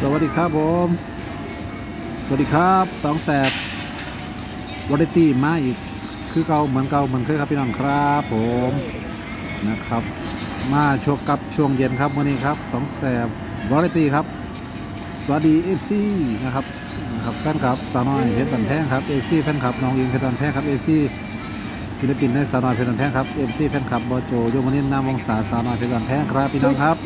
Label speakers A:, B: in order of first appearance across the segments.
A: สวัสดีครับผม สวัสดีครับสองแสบวอร์ตี้มาอีก คือเก่าเหมือนเก่าเหมือนเคยครับพี่น้องครับผมนะครับ มาชกกับช่วงเย็นครับวันนี้ครับสองแสบวอร์ตี้ครับ สวัสดีเอซีนะครับนะครับแฟนคลับสาวน้อยเพชรบันแท่งครับเอซีแฟนคลับน้องยิงเพชรบันแท่งครับเอซีศิลปินในสาวน้อยเพชรบันแท่งครับเอซีแฟนคลับบอโจโยมนินนามวงศาสาวน้อยเพชรบันแท่งครับพี่น้องครับ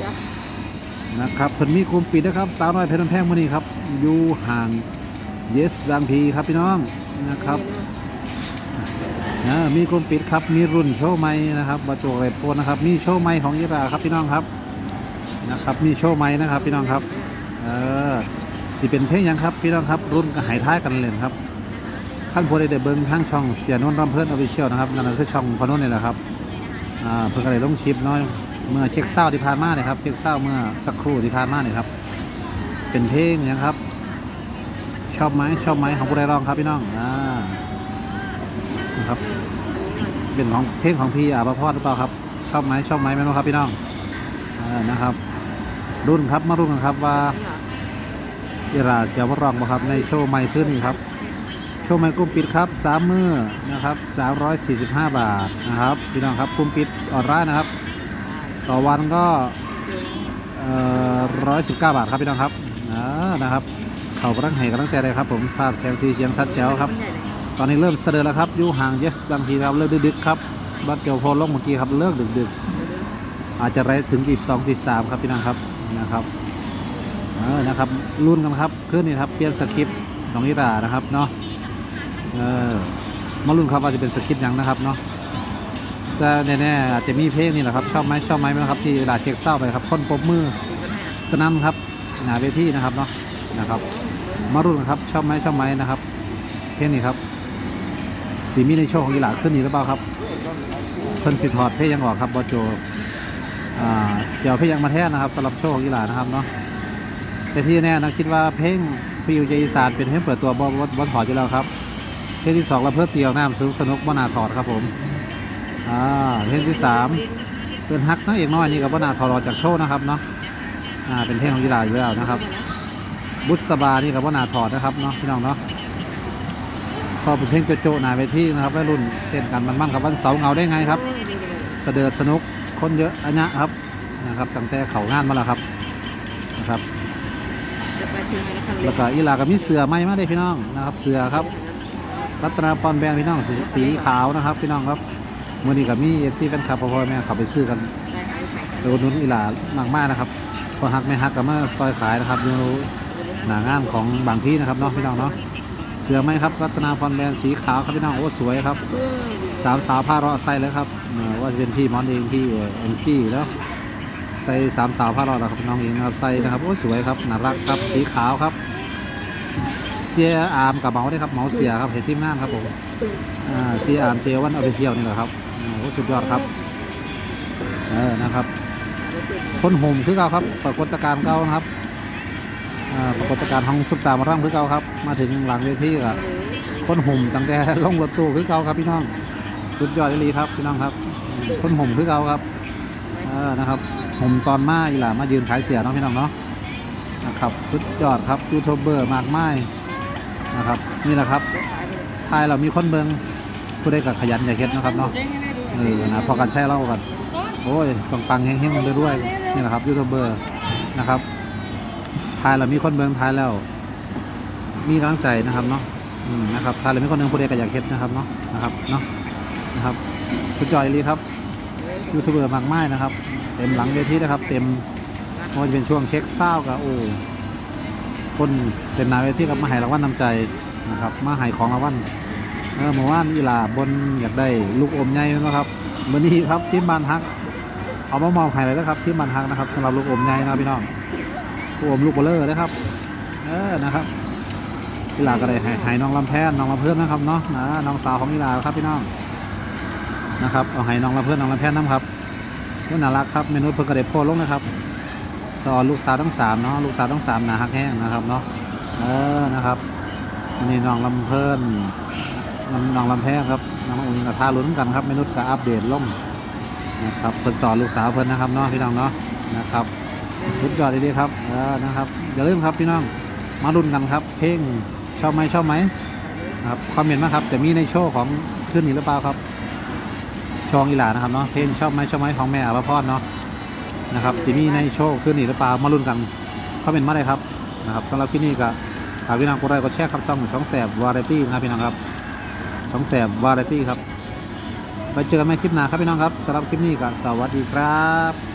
A: นะครับเพิ่นมีกลุ่มปิดนะครับสาวน้อยเพชรบันแพงมื้อนี้ครับอยู่ห่างเยสบางพีครับพี่น้องนะครับอ่ามีกลุ่มปิดครับมีรุ่นโชว์ใหม่นะครับบาโจเรดโฟนนะครับมีโชว์ใหม่ของยิราครับพี่น้องครับนะครับมีโชว์ใหม่นะครับพี่น้องครับเออสิเป็นเพลงยังครับพี่น้องครับรุ่นก็หายท้ายกันเลยครับขั้นพอได้เดเบิ้งทางช่องเสียนนท์รำเพิ่นออฟฟิเชียลนะครับนั่นคือช่องพนุ่นนี่แหละครับอ่าเพิ่นก็เลยลงชิปน้อย เมื่อเช็คเศร้าที่ผ่านมาเนี่ยครับ เช็คเศร้าเมื่อสักครู่ที่ผ่านมาเนี่ยครับ เป็นเพลงเนี่ยครับ ชอบไหมชอบไหมของผู้ใดร้องครับพี่น้องอ่านะครับ เป็นของเพลงของพี่อาภพรหรือเปล่าครับ ชอบไหมชอบไหมไม่รู้ครับพี่น้องอ่านะครับ รุ่นครับมารุ่นกันครับว่าเอราเสียวรองบ่ครับในโชว์ใหม่ขึ้นนี่ครับโชว์ใหม่กลุ่มปิดครับสามมือนะครับ345บห้าบาทนะครับพี่น้องครับกลุ่มปิดออนไลน์นะครับ ต่อวันก็ร้อยสิบเก้าบาทครับพี่น้องครับอ่านะครับเขากำลังให้กำลังใจเลยครับผมภาพแสงสีเสียงชัดแจ๋วครับ ตอนนี้เริ่มเสด็จแล้วครับอยู่ห่างเยสบางทีครับเลิกดึกๆครับบัดเกี่ยวโพลลงเมื่อกี้ครับเลิกดึกๆ อาจจะไรถึงตีสองตีสามครับพี่น้องครับนะครับเออนะครับรุ่นกันครับขึ้นนี่ครับเปลี่ยนสคริปต์ของนิรานะครับเนาะเออมารุ่นครับว่าจะเป็นสคริปต์ยังนะครับเนาะ แต่แน่ๆอาจจะมีเพลงนี่แหละครับชอบไหมชอบไหมไหมครับที่เวลาเช็คเศร้าไปครับคนปรบมือสนันครับหนาเวทีนะครับเนาะนะครับมารุ่นครับชอบไหมชอบไหมนะครับ เพลงนี้ครับสีมีในโชว์ของยีหลาขึ้นนี่หรือเปล่าครับเพิ่นสิถอดเพลงยังออกครับบอโจอ่าเสียวเพลงยังมาแท้นะครับสำหรับโชว์ของยีหลานะครับเนาะแต่ที่แน่นะคิดว่าเพลงพิวใจอีสานเป็นเพลงเปิดตัวบอบอบถอดอยู่แล้วครับเพลงที่สองเราเพื่อเตียวน้ำสนุกสนุกบ่นาถอดครับผม อ่าเพลงที่สามเพื่อนฮักนะเอกน้อยนี่กับว่านาทอรอจากโชว์นะครับเนาะอ่าเป็นเพลงของยีราอยู่แล้วนะครับ บุษบานี่กับว่านาถอดนะครับเนาะพี่น้องเนาะพอเป็นเพลงโจโจหนาเวทีนะครับวัยรุ่นเต้นกันมันมั่งกับวันเสาร์เงาได้ไงครับเสดิร์ดสนุกคนเยอะอันยะครับนะครับตั้งแต่เขางานมาแล้วครับนะครับแล้วก็อีลากับมีเสือไหมมาได้พี่น้องนะครับ เสือครับ รัตนาพรแบรนด์พี่น้องสีขาวนะครับ พี่น้องครับ มื่อนี้กับมีเอฟซีแฟนคลับพ่อพ่อแม่เขาไปซื้อกันไปอุดหนุนอีหลามากมากนะครับพอฮักไม่ฮักกับมาซอยขายนะครับอยู่หนางานของบางพี่นะครับเนาะพี่น้องเนาะเสือไหมครับรัตนาพรแบรนด์สีขาวครับพี่น้องโอ้สวยครับสามสาวผ้าราะใส่เลยครับว่าจะเป็นพี่มอนเองพี่เอ่อเอ็งกี้อยู่แล้วใส่สามสาวผ้าราะนะครับพี่น้องเองนะครับใส่นะครับโอ้สวยครับน่ารักครับสีขาวครับ เสียอาร์มกับเมาส์ด้วยครับเมาส์เสียครับเห็นทีมงานครับผมอ่าเสียอาร์มเจวันเอาไปเที่ยวนี่แหละครับ โอ้สุดยอดครับ เออนะครับ คนห่มคือเก่าครับ ปรากฏการณ์เก่านะครับอ่าปรากฏการณ์ของซุปตามาร่ำคือเก่าครับ มาถึงหลังเวทีกับคนห่มตั้งแต่ลงรถตู้คือเก่าครับพี่น้อง สุดยอดอีลีครับพี่น้องครับ คนห่มคือเก่าครับเออนะครับห่มตอนมาอีหล่ามายืนขายเสียเนาะพี่น้องเนาะนะครับสุดยอดครับยูทูบเบอร์มากมายนะครับนี่แหละครับทายเรามีคนเบิงผู้ได้กับขยันอย่าเฮ็ดนะครับเนาะ เออนะพอกันใช้เล่ากันโอ้ยปังปังๆเฮงๆด้วยๆนี่แหละครับยูทูบเบอร์นะครับทายเรามีคนเบิงทายแล้ว มีกำลังใจนะครับเนาะอืมนะครับทายเรามีคนหนึงผู้ใดก็อยากเฮ็ดนะครับเนาะนะครับเนาะนะครับสุดยอดเลยครับยูทูบเบอร์มากมายนะครับ เต็มหลังเวทีนะครับ เต็มไม่ว่าจะเป็นช่วงเช็คเศร้ากับโอ้คนเป็นนายเวทีกับมาใหายรางวัลนำใจนะครับ มาใหายของรางวัล เออเมื่อวานอีลาบนอยากได้ลูกอมใหญ่นะครับมื่อนี้ครับที่บ้านฮัก เอามามอบให้เลยนะครับที่บ้านฮักนะครับสำหรับลูกอมใหญ่นะพี่น้องลูกอมลูกเบลเลอร์นะครับเออนะครับอีลาก็ได้ให้น้องลำแพนน้องลำเพื่อนนะครับเนาะนะน้องสาวของอีลาครับพี่น้องนะครับเอาให้น้องลำเพื่อนน้องลำแพนน้ำครับนี่น่ารักครับเมนูเพิ่งกระเด็บโพลงนะครับสอนลูกสาวทั้งสามเนาะลูกสาวทั้งสามหนาฮักแห้งนะครับเนาะเออนะครับนี่น้องลำเพิ่น น้องลำแพงครับน้องอุ่นกับท่าลุ้นกันครับมนุษย์กับอัปเดตล่มนะครับเพิ่นสอนลูกสาวเพิ่นนะครับเนาะพี่น้องเนาะนะครับสุดยอดดีๆครับเออนะครับอย่าลืมครับพี่น้องมาลุ้นกันครับ เพลงชอบไหมชอบไหมนะครับคอมเมนต์มาครับจะมีในโชว์ของคืนนี้หรือเปล่าครับชองอีหลานะครับเนาะเพลงชอบไหมชอบไหมของแม่อภพรเนาะนะครับสิมีในโชว์คืนนี้หรือเปล่ามาลุ้นกันคอมเมนต์มาเลยครับนะครับสำหรับที่นี่ก็ฝากพี่น้องกดไลค์กดแชร์ครับช่องช่องแสบวาไรตี้นะครับพี่น้องครับ ช่องแสบวาไรตี้ครับ ไปเจอกันใหม่คลิปหน้าครับพี่น้องครับสำหรับคลิปนี้ก็สวัสดีครับ